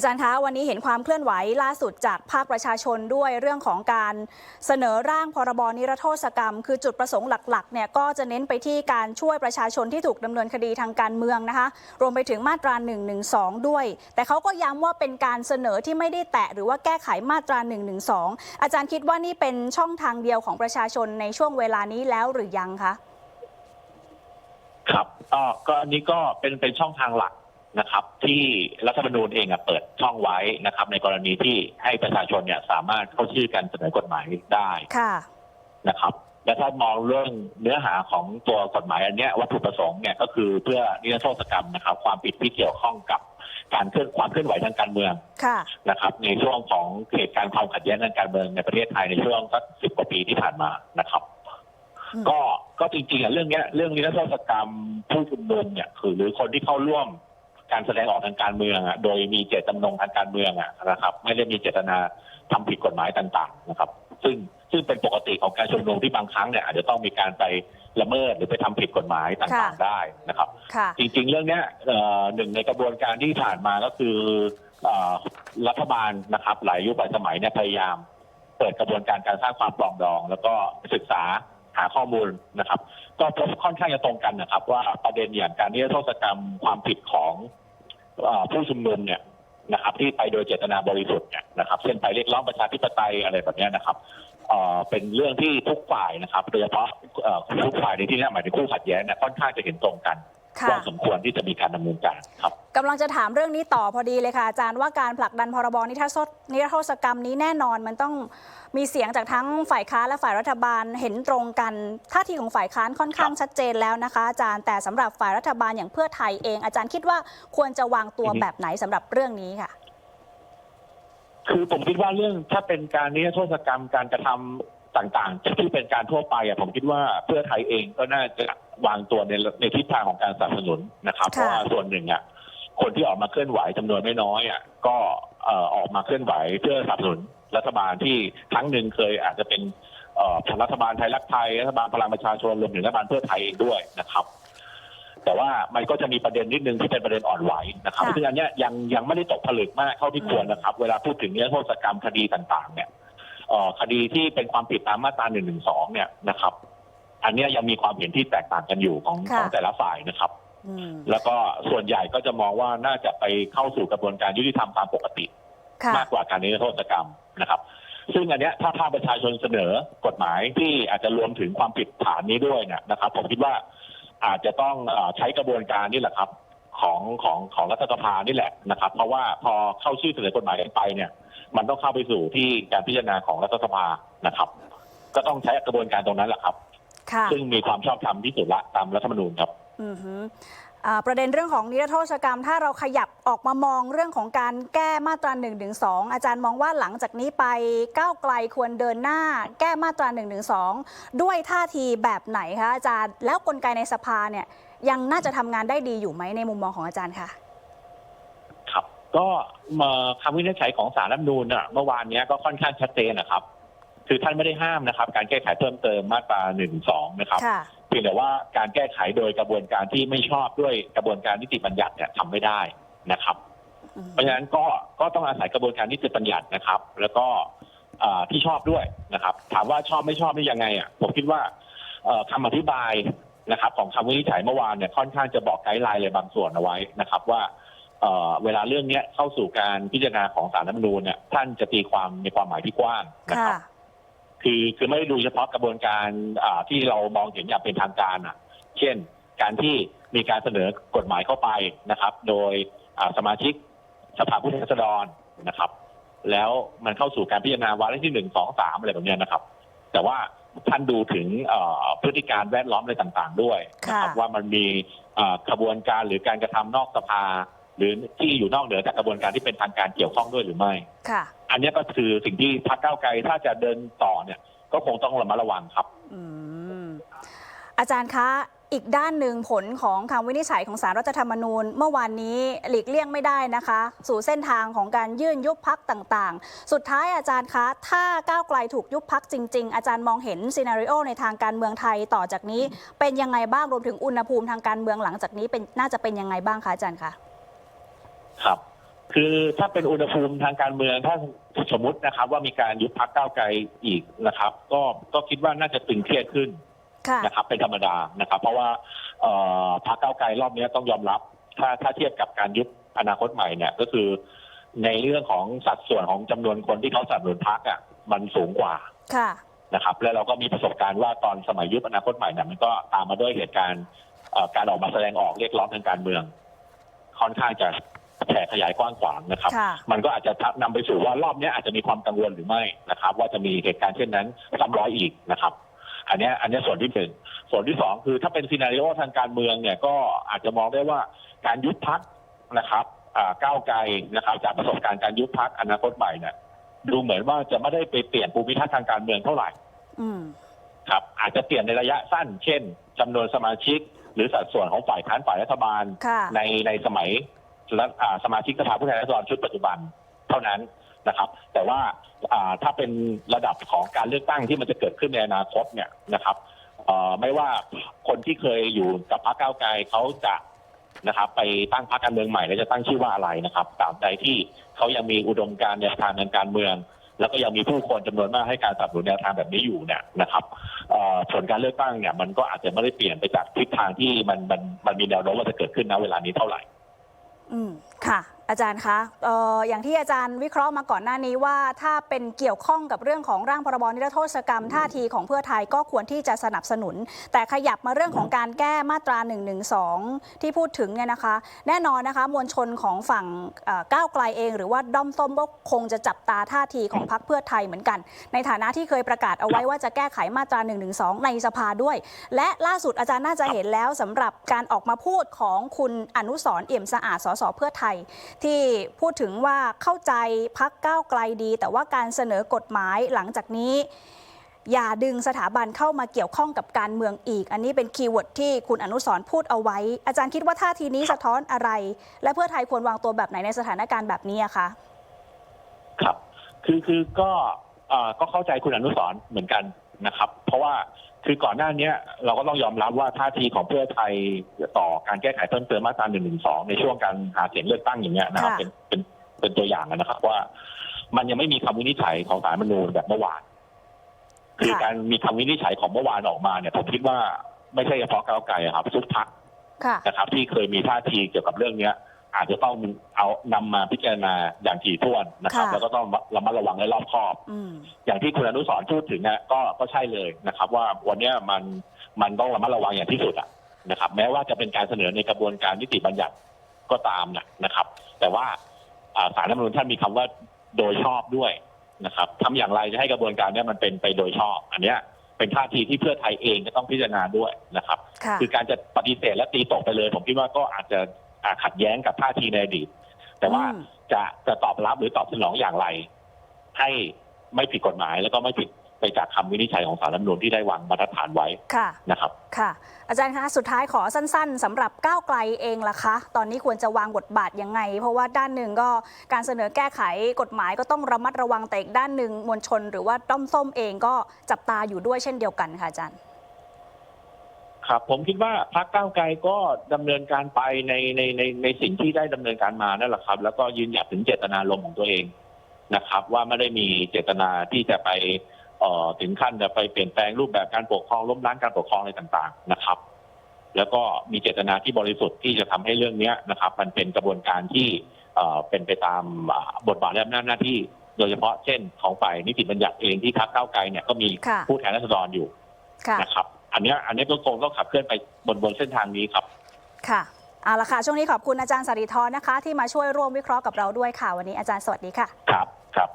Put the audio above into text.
อาจารย์คะวันนี้เห็นความเคลื่อนไหวล่าสุดจากภาคประชาชนด้วยเรื่องของการเสนอร่างพรบนิรโทษกรรม คือจุดประสงค์หลักๆเนี่ยก็จะเน้นไปที่การช่วยประชาชนที่ถูกดำเนินคดีทางการเมืองนะคะ รวมไปถึงมาตรา1นึด้วย แต่เขาก็ย้ำว่าเป็นการเสนอที่ไม่ได้แตะหรือว่าแก้ไขมาตรา1นึอาจารย์คิดว่านี่เป็นช่องทางเดียวของประชาชนในช่วงเวลานี้แล้วหรือยังคะครับก็ก็อันนี้ก็เป็นเป็นช่องทางหลัก นะครับ ที่รัฐธรรมนูญเองอะเปิดช่องไว้นะครับ ในกรณีที่ให้ประชาชนเนี่ยสามารถเข้าชื่อกันเสนอกฎหมายได้ค่ะนะครับ และถ้ามองเรื่องเนื้อหาของตัวกฎหมายอันเนี้ยวัตถุประสงค์เนี่ยก็คือเพื่อนิรโทษกรรมนะครับ ความผิดที่เกี่ยวข้องกับการเคลื่อนความเคลื่อนไหวทางการเมืองค่ะนะครับ ในช่วงของเหตุการณ์ความขัดแย้งทางการเมืองในประเทศไทยในช่วงสักสิบกว่าปีที่ผ่านมานะครับอืมก็ก็จริงๆอะเรื่องเนี้ยเรื่องนิรโทษกรรมผู้ชุมนุมเนี่ยคือหรือคนที่เข้าร่วม การแสดงออกทางการเมืองอะโดยมีเจตจำนงทางการเมืองอะนะครับ ไม่ได้มีเจตนาทำผิดกฎหมายต่างๆนะครับ ซึ่งซึ่งเป็นปกติของการชุมนุมที่บางครั้งเนี่ยอาจจะต้องมีการไปละเมิดหรือไปทำผิดกฎหมายต่างค่ะๆได้นะครับค่ะจริงๆ เรื่องเนี้ยเอ่อหนึ่งในกระบวนการที่ผ่านมาก็คือเอ่อรัฐบาลนะครับ หลายยุคหลายสมัยเนี่ยพยายาม เปิดกระบวนการการสร้างความปรองดอง แล้วก็ศึกษา หาข้อมูลนะครับ ก็พบค่อนข้างจะตรงกันนะครับ ว่าประเด็นอย่างการนิรโทษกรรมความผิดของผู้ชุมนุมเนี่ยนะครับ ที่ไปโดยเจตนาบริสุทธิ์เนี่ยนะครับเช่นไปเรียกร้องประชาธิปไตยอะไรแบบนี้นะครับเป็นเรื่องที่ทุกฝ่ายนะครับโดยเฉพาะทุกฝ่ายในที่นี้หมายถึงคู่ขัดแย้งเนี่ยค่อนข้างจะเห็นตรงกัน ว่าสมควรที่จะมีการดำเนินการครับกำลังจะถามเรื่องนี้ต่อพอดีเลยค่ะอาจารย์ว่าการผลักดันพรบนิรโทษนิรโทษกรรมนี้แน่นอนมันต้องมีเสียงจากทั้งฝ่ายค้านและฝ่ายรัฐบาลเห็นตรงกันท่าทีของฝ่ายค้านค่อนข้างชัดเจนแล้วนะคะอาจารย์แต่สำหรับฝ่ายรัฐบาลอย่างเพื่อไทยเอง อาจารย์คิดว่าควรจะวางตัวอือฮึแบบไหนสำหรับเรื่องนี้ค่ะ คือผมคิดว่าเรื่องถ้าเป็นการนิรโทษกรรมการกระทำต่างๆที่เป็นการทั่วไปอะผมคิดว่าเพื่อไทยเองก็น่าจะ วางตัวในในทิศทางของการสนับสนุนนะครับ เพค่ะราะว่าส่วนหนึ่งอะคนที่ออกมาเคลื่อนไหวจำนวนไม่น้อยอะก็เอ่อออกมาเคลื่อนไหวเพื่อสนับสนุนรัฐบาลที่ครั้งหนึ่งเคยอาจจะเป็นเอ่อรัฐบาลไทยรักไทยรัฐบาลพลังประชาชนรวมถึงรัฐบาลเพื่อไทยเองด้วยนะครับ แต่ว่ามันก็จะมีประเด็นนิดนึงที่เป็นประเด็นอ่อนไหวนะครับค่ะซึ่งอันเนี้ยยังยังไม่ได้ตกผลึกมากเท่าที่ควรนะครับ เวลาพูดถึงเนื้อโทษกรรมคดีต่าง ๆ เนี่ยเอ่อคดีที่เป็นความผิดตามมาตราหนึ่งหนึ่งสองเนี่ยนะครับ อันเนี้ยยังมีความเห็นที่แตกต่างกันอยู่ของค่ะของแต่ละฝ่ายนะครับอืมแล้วก็ส่วนใหญ่ก็จะมองว่าน่าจะไปเข้าสู่กระบวนการยุติธรรมตามปกติค่ะมากกว่าการนิรโทษกรรมนะครับ ซึ่งอันเนี้ยถ้าภาคประชาชนเสนอกฎหมายที่อาจจะรวมถึงความผิดฐานนี้ด้วยเนี่ยนะครับ ผมคิดว่าอาจจะต้องเอ่อใช้กระบวนการนี่แหละครับ ของของของรัฐสภานี่แหละนะครับ เพราะว่าพอเข้าชื่อเสนอกฎหมายกันไปเนี่ย มันต้องเข้าไปสู่ที่การพิจารณาของรัฐสภานะครับ ก็ต้องใช้กระบวนการตรงนั้นแหละครับค่ะ ซึ่งมีความชอบธรรมที่สุดละตามรัฐธรรมนูญครับอือฮึอ่าประเด็นเรื่องของนิรโทษกรรม ถ้าเราขยับออกมามองเรื่องของการแก้มาตรา1นึอาจารย์มองว่าหลังจากนี้ไปก้าวไกลควรเดินหน้า แก้มาตรา1นึด้วยท่าทีแบบไหนคะอาจารย์แล้วกลไกในสภาเนี่ยยังน่าจะทำงานได้ดีอยู่ไหมในมุมมองของอาจารย์คะครับ ก็เอ่อคำวินิจฉัยของสารรัฐธรรมนูญน่ะเมื่อวานเนี้ยก็ค่อนข้างชัดเจนนะครับ คือท่านไม่ได้ห้ามนะครับ การแก้ไขเพิ่มเติมมาตราหนึ่งสองนะครับค่ะ เพียงแต่ว่าการแก้ไขโดยกระบวนการที่ไม่ชอบด้วยกระบวนการนิติบัญญัติเนี่ยทำไม่ได้นะครับ อืมเพราะฉะนั้นก็ก็ต้องอาศัยกระบวนการนิติบัญญัตินะครับ แล้วก็เอ่อที่ชอบด้วยนะครับ ถามว่าชอบไม่ชอบนี่ยังไงอะผมคิดว่าเอ่อคำอธิบายนะครับ ของคำวินิจฉัยเมื่อวานเนี่ยค่อนข้างจะบอกไกด์ไลน์เลยบางส่วนเอาไว้นะครับ ว่าเอ่อเวลาเรื่องเนี้ยเข้าสู่การพิจารณาของสารรัฐธรรมนูญเนี่ยท่านจะตีความในความหมายที่กว้างนะคค่ะ รับ คือคือไม่ได้ดูเฉพาะกระบวนการอ่าที่เรามองเห็นอย่างเป็นทางการอะ เช่น การที่มีการเสนอกฎหมายเข้าไปนะครับ โดยอ่าสมาชิกสภาผู้แทนราษฎรนะครับ แล้วมันเข้าสู่การพิจารณาวาระที่หนึ่งสองสามอะไรแบบเนี้ยนะครับ แต่ว่าท่านดูถึงเอ่อพฤติการแวดล้อมอะไรต่างๆ ด้วยนะครับค่ะว่ามันมีอ่ากระบวนการหรือการกระทำนอกสภา หรือที่อยู่นอกเหนือจากกระบวนการที่เป็นทางการเกี่ยวข้องด้วยหรือไม่ค่ะ อันนี้ก็คือสิ่งที่พรรคก้าวไกลถ้าจะเดินต่อเนี่ย ก็คงต้องระมัดระวังครับอืมอาจารย์คะอีกด้านหนึ่งผลของคำวินิจฉัยของสารรัฐธรรมนูญ เมื่อวานนี้หลีกเลี่ยงไม่ได้นะคะ สู่เส้นทางของการยื่นยุบพักต่างๆ สุดท้ายอาจารย์คะ ถ้าก้าวไกลถูกยุบพักจริง ๆ อาจารย์มองเห็นซีนารีโอในทางการเมืองไทยต่อจากนี้ เป็นยังไงบ้างรวมถึงอุณหภูมิทางการเมืองหลังจากนี้เป็นน่าจะเป็นยังไงบ้างคะอาจารย์คะครับ คือถ้าเป็นอุณหภูมิทางการเมืองถ้าสมมตินะครับ ว่ามีการยุบพักก้าวไกลอีกนะครับ ก็ก็คิดว่าน่าจะตึงเครียดขึ้นค่ะนะครับ เป็นธรรมดานะครับ เพราะว่าเอ่อพักก้าวไกลรอบนี้ต้องยอมรับ ถ้าถ้าเทียบกับการยุบอนาคตใหม่เนี่ยก็คือ ในเรื่องของสัดส่วนของจำนวนคนที่เขาสนับสนุนพักอะมันสูงกว่าค่ะนะครับ แล้วเราก็มีประสบการณ์ว่าตอนสมัยยุบอนาคตใหม่เนี่ยมันก็ตามมาด้วยเหตุการณ์เอ่อการออกมาแสดงออกเรียกร้องทางการเมือง ค่อนข้างจะ แผ่ขยายกว้างขวางนะครับค่ะมันก็อาจจะนำไปสู่ว่ารอบเนี้ยอาจจะมีความกังวลหรือไม่นะครับ ว่าจะมีเหตุการณ์เช่นนั้นซ้ำร้อยอีกนะครับ อันเนี้ยอันเนี้ยส่วนที่หนึ่งส่วนที่สองคือถ้าเป็นซีนารีโอทางการเมืองเนี่ยก็อาจจะมองได้ว่าการยุบพักนะครับอ่าก้าวไกลนะครับ จากประสบการณ์การยุบพักอนาคตใหม่เนี่ยดูเหมือนว่าจะไม่ได้ไปเปลี่ยนภูมิทัศน์ทางการเมืองเท่าไหร่อืมครับอาจจะเปลี่ยนในระยะสั้น เช่นจำนวนสมาชิก หรือสัดส่วนของฝ่ายค้านฝ่ายรัฐบาลค่ะในในสมัยรัฐอ่า สมาชิกสภาผู้แทนราษฎรชุดปัจจุบันเท่านั้นนะครับ แต่ว่าถ้าเป็นระดับของการเลือกตั้งที่มันจะเกิดขึ้นในอนาคตเนี่ยนะครับไม่ว่าคนที่เคยอยู่กับพรรคก้าวไกลเขาจะนะครับ ไปตั้งพรรคการเมืองใหม่แล้วจะตั้งชื่อว่าอะไรนะครับตาบใดที่เขายังมีอุดมการณ์แนวทางทางการเมือง แล้วก็ยังมีผู้คนจำนวนมากให้การสนับสนุนแนวทางแบบนี้อยู่เนี่ยนะครับผลการเลือกตั้งเนี่ยมันก็อาจจะไม่ได้เปลี่ยนไปจากทิศทางที่มันมันมันมีแนวโน้มว่าจะเกิดขึ้นณเวลานี้เท่าไหร่ อืมค่ะ อาจารย์คะเอ่ออย่างที่อาจารย์วิเคราะห์มาก่อนหน้านี้ว่า ถ้าเป็นเกี่ยวข้องกับเรื่องของร่างพรบนิรโทษกรรม ท่าทีของเพื่อไทยก็ควรที่จะสนับสนุน แต่ขยับมาเรื่องของการแก้มาตรา1นึที่พูดถึงเนี่ยนะคะ แน่นอนนะคะมวลชนของฝั่งเอ่อก้าวไกลเอง หรือว่าด้อมส้มก็คงจะจับตาท่าทีของพรรคเพื่อไทยเหมือนกัน ในฐานะที่เคยประกาศเอาไว้ว่าจะแก้ไขมาตรา1นึในสภาด้วย และล่าสุดอาจารย์น่าจะเห็นแล้วสำหรับการออกมาพูดของคุณอนุสรณ์เอี่ยมสะอาดสสเพื่อไทยที่พูดถึงว่าเข้าใจพักก้าวไกลดี แต่ว่าการเสนอกฎหมายหลังจากนี้ อย่าดึงสถาบันเข้ามาเกี่ยวข้องกับการเมืองอีก อันนี้เป็นคีย์เวิร์ดที่คุณอนุสรพูดเอาไว้ อาจารย์คิดว่าท่าทีนี้สะท้อนอะไร และเพื่อไทยควรวางตัวแบบไหนในสถานการณ์แบบนี้คะครับ คือคือก็อ่อก็เข้าใจคุณอนุสรเหมือนกัน นะครับ เพราะว่าคือก่อนหน้าเนี้ยเราก็ต้องยอมรับว่าท่าทีของเพื่อไทยต่อการแก้ไขเพิ่มเติมมาตรา1นึในช่วงการหาเสียงเลือกตั้งอย่างเงี้ยนะครับค่ะเป็นเป็นเป็นตัวอย่างนะครับ ว่ามันยังไม่มีคำวินิจฉัยของศาลรฐธรรมนูญแบบเมื่อวาน คือการมีคำวินิจฉัยของเมื่อวานออกมาเนี่ยผมคิดว่าไม่ใช่เฉพาะก้าวไกลอะครับทุกพรรคค่ะนะครับ ที่เคยมีท่าทีเกี่ยวกับเรื่องเนี้ย อาจจะต้องเอานำมาพิจารณาอย่างถี่ถ้วนนะครับค่ะแล้วก็ต้องระมัดระวังและรอบคอบอืมอย่างที่คุณอนุสรณ์พูดถึงเนี่ยก็ก็ใช่เลยนะครับ ว่าวันเนี้ยมันมันต้องระมัดระวังอย่างที่สุดอะนะครับ แม้ว่าจะเป็นการเสนอในกระบวนการนิติบัญญัติก็ตามนะนะครับ แต่ว่าอ่าสารรัฐธรรมนูญท่านมีคำว่าโดยชอบด้วยนะครับทำอย่างไรจะให้กระบวนการเนี้ยมันเป็นไปโดยชอบ อันเนี้ยเป็นท่าทีที่เพื่อไทยเองจะต้องพิจารณาด้วยนะครับค่ะคือการจะปฏิเสธและตีตกไปเลย ผมคิดว่าก็อาจจะอ่า ขัดแย้งกับท่าทีในอดีต แต่ว่าอืมจะจะตอบรับหรือตอบสนองอย่างไร ให้ไม่ผิดกฎหมายแล้วก็ไม่ผิดไปจากคำวินิจฉัยของศาลรัฐธรรมนูญที่ได้วางมาตรฐานไว้ค่ะนะครับค่ะ อาจารย์คะสุดท้ายขอสั้น ๆสำหรับก้าวไกลเองล่ะคะ ตอนนี้ควรจะวางบทบาทยังไง เพราะว่าด้านหนึ่งก็การเสนอแก้ไขกฎหมายก็ต้องระมัดระวังแต่อีกด้านหนึ่งมวลชน หรือว่าด้อมส้มเองก็จับตาอยู่ด้วยเช่นเดียวกันค่ะอาจารย์ ครับ ผมคิดว่าพรรคก้าวไกลก็ดำเนินการไปในในในในสิ่งที่ได้ดำเนินการมานั่นแหละครับ แล้วก็ยืนหยัดถึงเจตนารมณ์ของตัวเองนะครับ ว่าไม่ได้มีเจตนาที่จะไปเอ่อถึงขั้นจะไปเปลี่ยนแปลงรูปแบบการปกครองล้มล้างการปกครองอะไรต่างๆนะครับ แล้วก็มีเจตนาที่บริสุทธิ์ที่จะทำให้เรื่องเนี้ยนะครับ มันเป็นกระบวนการที่เอ่อเป็นไปตามอ่าบทบาทและอำนาจหน้าที่ โดยเฉพาะเช่นของฝ่ายนิติบัญญัติเองที่พรรคก้าวไกลเนี่ยก็มีค่ะ ผู้แทนราษฎรอยู่ค่ะ นะครับ อันเนี้ยอันเนี้ยก็คงต้องขับเคลื่อนไปบนบนเส้นทางนี้ครับ ค่ะเอาละค่ะ ช่วงนี้ขอบคุณอาจารย์สริธรนะคะ ที่มาช่วยร่วมวิเคราะห์กับเราด้วยค่ะ วันนี้อาจารย์สวัสดีค่ะ ครับครับ